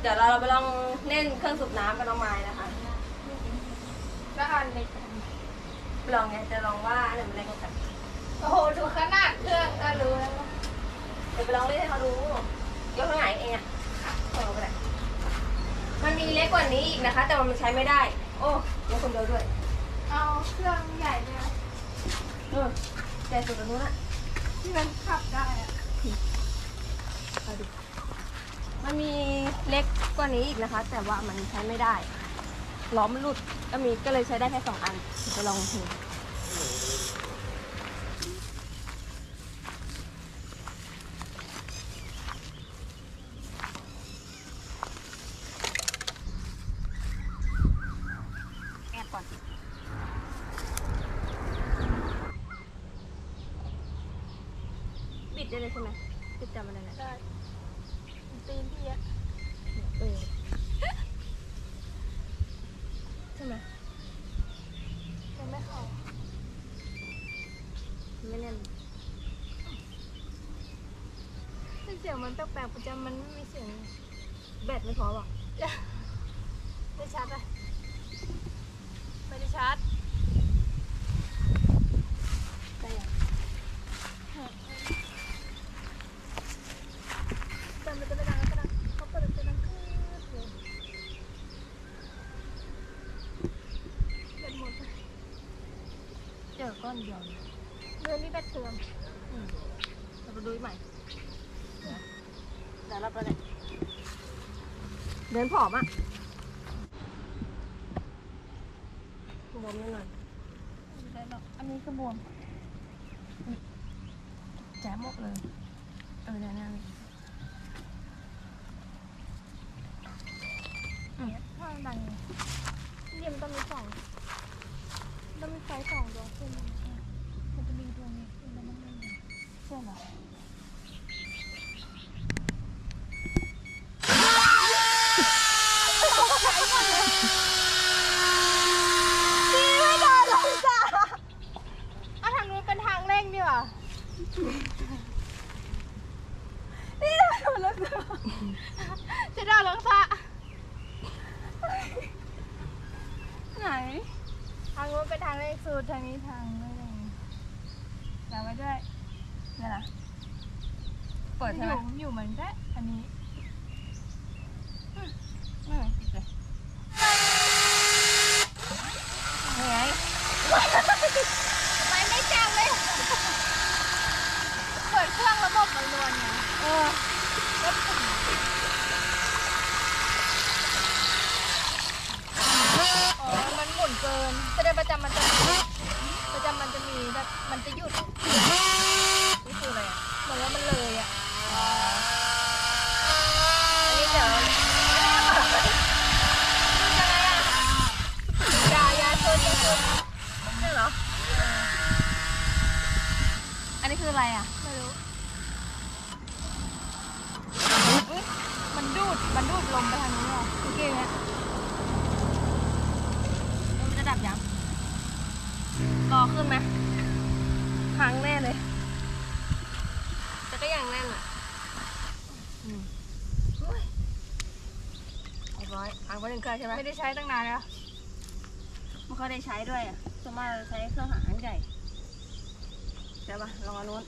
เดี๋ยวเราเราไปลองเล่นเครื่องสูบน้ำกับน้องไม้นะคะก็อันเล็กลองไงจะลองว่าอันไหนมันเล็กกว่ากันโอ้โหดูขนาดเครื่องก็รู้แล้วว่าเดี๋ยวไปลองเล่นให้เขาดูยกข้างไหนเองอะเอาลงไปเลยมันมีเล็กกว่านี้อีกนะคะ แต่ว่ามันใช้ไม่ได้ โอ้ยกคนเดียวด้วย เอาเครื่องใหญ่เลยนะเออแต่สุดตรงนู้นอะที่มันขับได้อะเอาดิมันมี เล็กกว่านี้อีกนะคะ แต่ว่ามันใช้ไม่ได้ล้อมหลุดก็มีก็เลยใช้ได้แค่สองอันเดี๋ยวไปลองดูแอบก่อนบิดได้เลยใช่ไหมบิดจำมันได้เลย ได้ตีนพี่อะ เออใช่ไหม ยังไม่เข้า ไม่แน่น เสียง มันแปลกๆประจำมันไม่มีเสียงแบตไม่พอหรอกไม่ชัดอะไม่ได้ชัดได้ยังแต่มันจะไม่ดังก็ดังเขาเปิดจะดังขึ้นเลยแบตหมดเจอก้อนเดียวเดือนนี้แบตเสื่อมอืมเราไปดูอีกใหม่ เดี๋ยวเราไปเลยเดินผอมอะบวมนิดหน่อยไม่ได้หรอกอันนี้คือบวมแจ๊มหมดเลย เออเดี๋ยวนี้เนี่ยถ้ามันดังเนี่ยนี่มันต้องมีสองต้องมีไฟสองดวงขึ้นมาใช่มันจะมีดวงนี้ขึ้นแล้วมันไม่มี ใช่เหรอ นี่ไม่ได้หรอกจ้ะเอาทางนู้นเป็นทางเร่งดีกว่านี่ได้หมดแล้ว จ้ะจะได้หรอซะไหน ทางนู้นเป็นทางเร่งสูตรทางนี้ทางไม่เร่งอย่าไว้ด้วยเนี่ยนะเปิดอใช่ไหมยู่อยู่เหมือนแค่อันนี้ไม่ไหวปิดเลยยังไงไม่ไม่จังเลย เปิดเครื่องระบบมันรวนไงเออ แล้วปุ่มอ๋อ มันหมุนเกินแสดงประจำมันจะมีประจำมันจะ มันจะหยุดนี่คืออะไรอะเหมือนว่ามันเลยอะอันนี้เดี๋ยวยายาชนยาชนนี่เหรอ อันนี้คืออะไรอะไม่รู้อุ๊ยมันดูด มันดูดลมไปทางนี้เหรอเมื่อเนี่ยมันจะดับยังรอขึ้นไหม พังแน่เลยแต่ก็ยังแน่นอะอืมอุ๊ยเรียบร้อยพังไปหนึ่งเครื่องใช่ไหมไม่ได้ใช้ตั้งนานแล้วไม่ค่อยได้ใช้ด้วยอะส่วนมากเราใช้เครื่องหางใหญ่ใช่ปะลองเอานู้น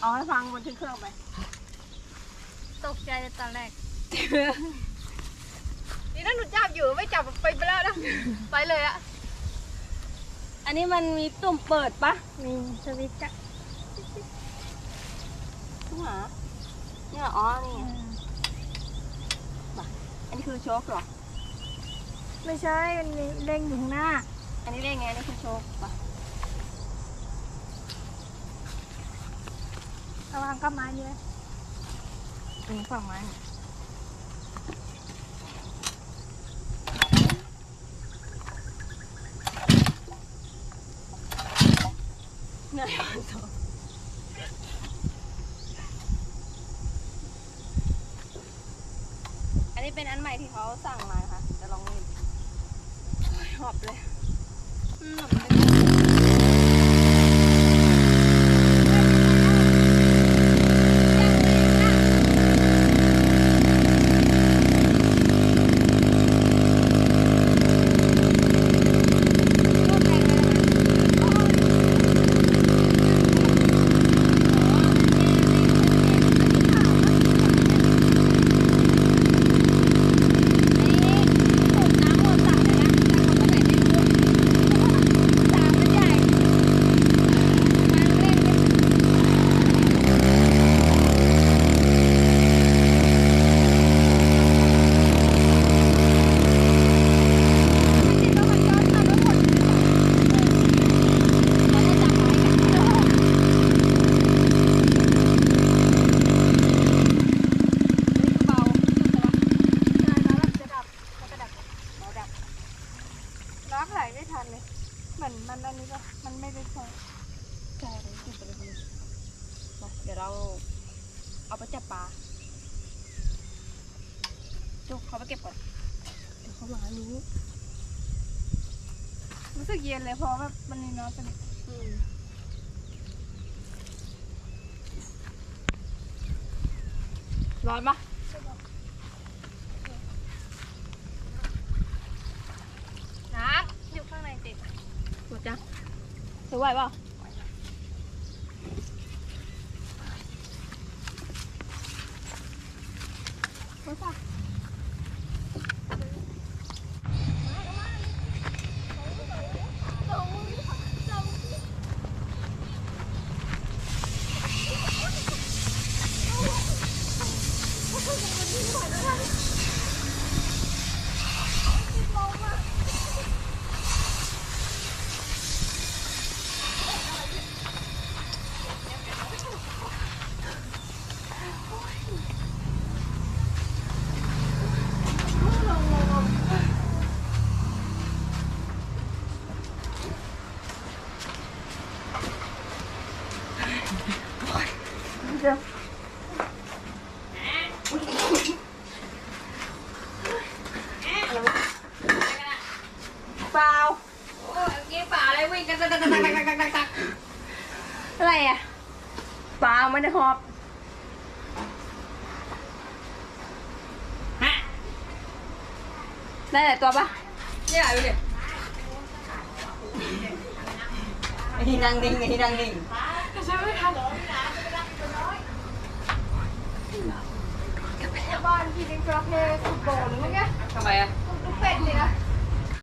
เอาให้ฟังบนที่เครื่องไป ตกใจตอนแรก นี่ถ้าหนูจับอยู่ไม่จับไปไปแล้วนะ ไปเลยอะ อันนี้มันมีตุ่มเปิดปะมีสวิตช์อะทุกหาเนี่ยอ๋อนี่ไงอันนี้คือโชคเหรอ ไม่ใช่มันมีเร่งอยู่ข้างหน้า อันนี้ได้ไงอันนี่คือโชคปะระวังกับไม้นี่เลยอันนี้ฝั่งไม้ เนี่ยเนี่ยมันโตอันนี้เป็นอันใหม่ที่เขาสั่งมานะคะจะลองดูโอ้ยหอบเลย เราเอาไปจับปลาจุกเขาไปเก็บก่อนเดี๋ยวเขามารู้รู้สึกเย็นเลยเพราะแบบมันมีน้ำสนิทร้อนปะน้ำอยู่ข้างในติดหมดจ้ะสวยปะ 听话。 รู้ปะเปล่าโอ้ยกี้ป่าอะไรวิ่งกันตักตักตักตักตักตักตักอะไรอะเปล่าไม่ได้หอบฮะได้หลายตัวปะเนี่ยดูดิไอ้ที่นั่งดิ่งไอ้ที่นั่งดิ่งบ้านพี่ เลี้ยงจระเข้สุดโบนหรือไงทำไมอะ ลูกเป็ดเลยนะ